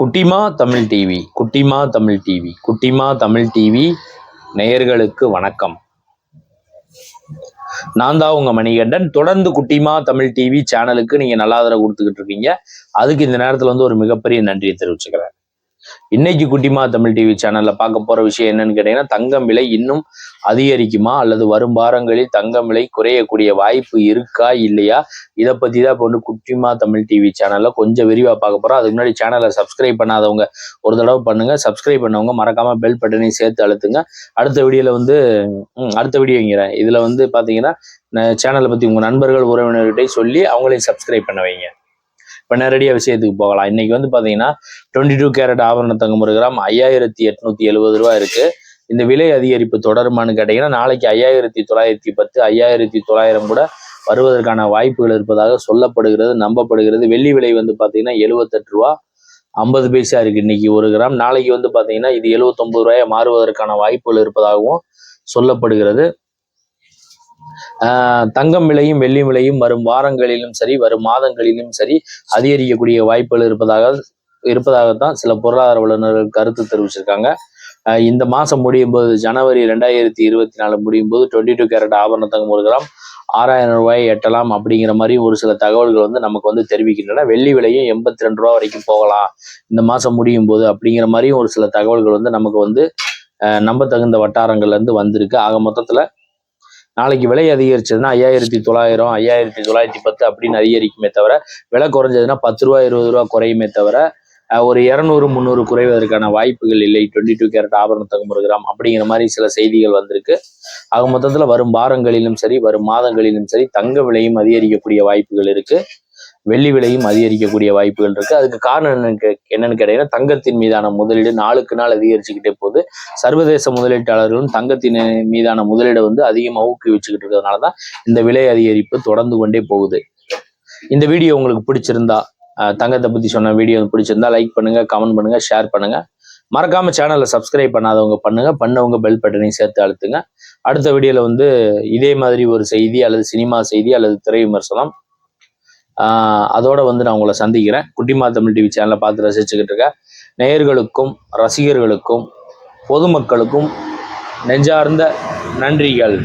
குட்டிமா தமிழ் டிவி குட்டிமா தமிழ் டிவி குட்டிமா தமிழ் டிவி நேயர்களுக்கு வணக்கம். நான் தான் உங்க மணிகண்டன். தொடர்ந்து குட்டிமா தமிழ் டிவி சேனலுக்கு நீங்க நல்லா ஆதரவு கொடுத்துக்கிட்டு இருக்கீங்க. அதுக்கு இந்த நேரத்துல வந்து ஒரு மிகப்பெரிய நன்றியை தெரிவிச்சுக்கிறேன். இன்னைக்கு குட்டிமா தமிழ் டிவி சேனல்ல பார்க்க போற விஷயம் என்னன்னு கேட்டீங்கன்னா தங்கம் விலை இன்னும் அதிகரிக்குமா? அல்லது வரும் வாரங்களில் தங்கம் விலை குறையக்கூடிய வாய்ப்பு இருக்கா? இல்லையா? இதை பத்தி தான் இப்போ வந்து குட்டிமா தமிழ் டிவி சேனல்ல கொஞ்சம் விரிவா பார்க்க போறோம். அதுக்கு முன்னாடி சேனலை சப்ஸ்கிரைப் பண்ணாதவங்க ஒரு தடவை பண்ணுங்க. சப்ஸ்கிரைப் பண்ணவங்க மறக்காம பெல் பட்டனையும் சேர்த்து அழுத்துங்க. அடுத்த வீடியோல வந்து அடுத்த வீடியோங்கிறேன் இதுல வந்து பாத்தீங்கன்னா சேனலை பத்தி உங்க நண்பர்கள் உறவினர்கிட்ட சொல்லி அவங்களையும் சப்ஸ்கிரைப் பண்ண வைங்க. இப்போ நேரடியாக விஷயத்துக்கு போகலாம். இன்னைக்கு வந்து பார்த்தீங்கன்னா டுவெண்ட்டி டூ கேரட் ஆபரண தங்கம் ஒரு கிராம் ஐயாயிரத்தி எட்நூத்தி எழுபது ரூபா இருக்கு. இந்த விலை அதிகரிப்பு தொடருமான்னு கேட்டீங்கன்னா நாளைக்கு ஐயாயிரத்தி தொள்ளாயிரத்தி பத்து ஐயாயிரத்தி தொள்ளாயிரம் கூட வருவதற்கான வாய்ப்புகள் இருப்பதாக சொல்லப்படுகிறது நம்பப்படுகிறது. வெள்ளி விலை வந்து பார்த்தீங்கன்னா எழுபத்தெட்டு ரூபா ஐம்பது பைசா இருக்கு இன்னைக்கு ஒரு கிராம். நாளைக்கு வந்து பார்த்தீங்கன்னா இது எழுபத்தொன்பது ரூபாயை மாறுவதற்கான வாய்ப்புகள் இருப்பதாகவும் சொல்லப்படுகிறது. தங்கம் விலையும் வெள்ளி விலையும் வரும் வாரங்களிலும் சரி வரும் மாதங்களிலும் சரி அதிகரிக்கக்கூடிய வாய்ப்புகள் இருப்பதாக இருப்பதாகத்தான் சில பொருளாதார வல்லுநர்கள் கருத்து தெரிவிச்சிருக்காங்க. இந்த மாதம் முடியும் போது ஜனவரி ரெண்டாயிரத்தி இருபத்தி நாலு முடியும் போது டுவெண்ட்டி டூ கேரட் ஆபரண தங்கம் ஒரு கிராம் ஆறாயிரம் ரூபாயை எட்டலாம் அப்படிங்கிற மாதிரி ஒரு சில தகவல்கள் வந்து நமக்கு வந்து தெரிவிக்கின்றன. வெள்ளி விலையும் எண்பத்தி ரெண்டு ரூபா வரைக்கும் போகலாம். இந்த மாதம் முடியும் போது அப்படிங்கிற மாதிரியும் ஒரு சில தகவல்கள் வந்து நமக்கு வந்து ஆஹ் நம்ப தகுந்த வட்டாரங்கள்ல இருந்து வந்திருக்கு. ஆக மொத்தத்துல நாளைக்கு விலை அதிகரிச்சதுன்னா ஐயாயிரத்தி தொள்ளாயிரம் ஐயாயிரத்தி தொள்ளாயிரத்தி பத்து அப்படின்னு அதிகரிக்குமே தவிர விலை குறைஞ்சதுன்னா பத்து ரூபா இருபது ரூபா குறையுமே தவிர ஒரு இரநூறு முந்நூறு குறைவதற்கான வாய்ப்புகள் இல்லை. டுவெண்ட்டி டூ கேரட் ஆபரண தங்கம் ஒரு கிராம் அப்படிங்கிற மாதிரி சில செய்திகள் வந்திருக்கு. ஆக மொத்தத்துல வரும் வாரங்களிலும் சரி வரும் மாதங்களிலும் சரி தங்க விலையும் அதிகரிக்கக்கூடிய வாய்ப்புகள் இருக்கு. வெள்ளி விலையும் அதிகரிக்கக்கூடிய வாய்ப்புகள் இருக்கு. அதுக்கு காரணம் என்னன்னு கே- என்னன்னு கேட்டீங்கன்னா தங்கத்தின் மீதான முதலீடு நாளுக்கு நாள் அதிகரிச்சுக்கிட்டே போகுது. சர்வதேச முதலீட்டாளர்களும் தங்கத்தின் மீதான முதலீடை வந்து அதிகமாக ஊக்குவிச்சுக்கிட்டு இருக்கிறதுனால தான் இந்த விலை அதிகரிப்பு தொடர்ந்து கொண்டே போகுது. இந்த வீடியோ உங்களுக்கு பிடிச்சிருந்தா தங்கத்தை பத்தி சொன்ன வீடியோ பிடிச்சிருந்தா லைக் பண்ணுங்க கமெண்ட் பண்ணுங்க ஷேர் பண்ணுங்க. மறக்காம சேனலை சப்ஸ்கிரைப் பண்ணாதவங்க பண்ணுங்க. பண்ணவங்க பெல் பட்டனையும் சேர்த்து அழுத்துங்க. அடுத்த வீடியோல வந்து இதே மாதிரி ஒரு செய்தி அல்லது சினிமா செய்தி அல்லது திரை விமர்சனம் அதோட வந்து நான் உங்களை சந்திக்கிறேன். குட்டிமா தமிழ் டிவி சேனலை பார்த்து ரசிச்சுக்கிட்டு இருக்க. நேயர்களுக்கும் ரசிகர்களுக்கும் பொதுமக்களுக்கும் நெஞ்சார்ந்த நன்றிகள்.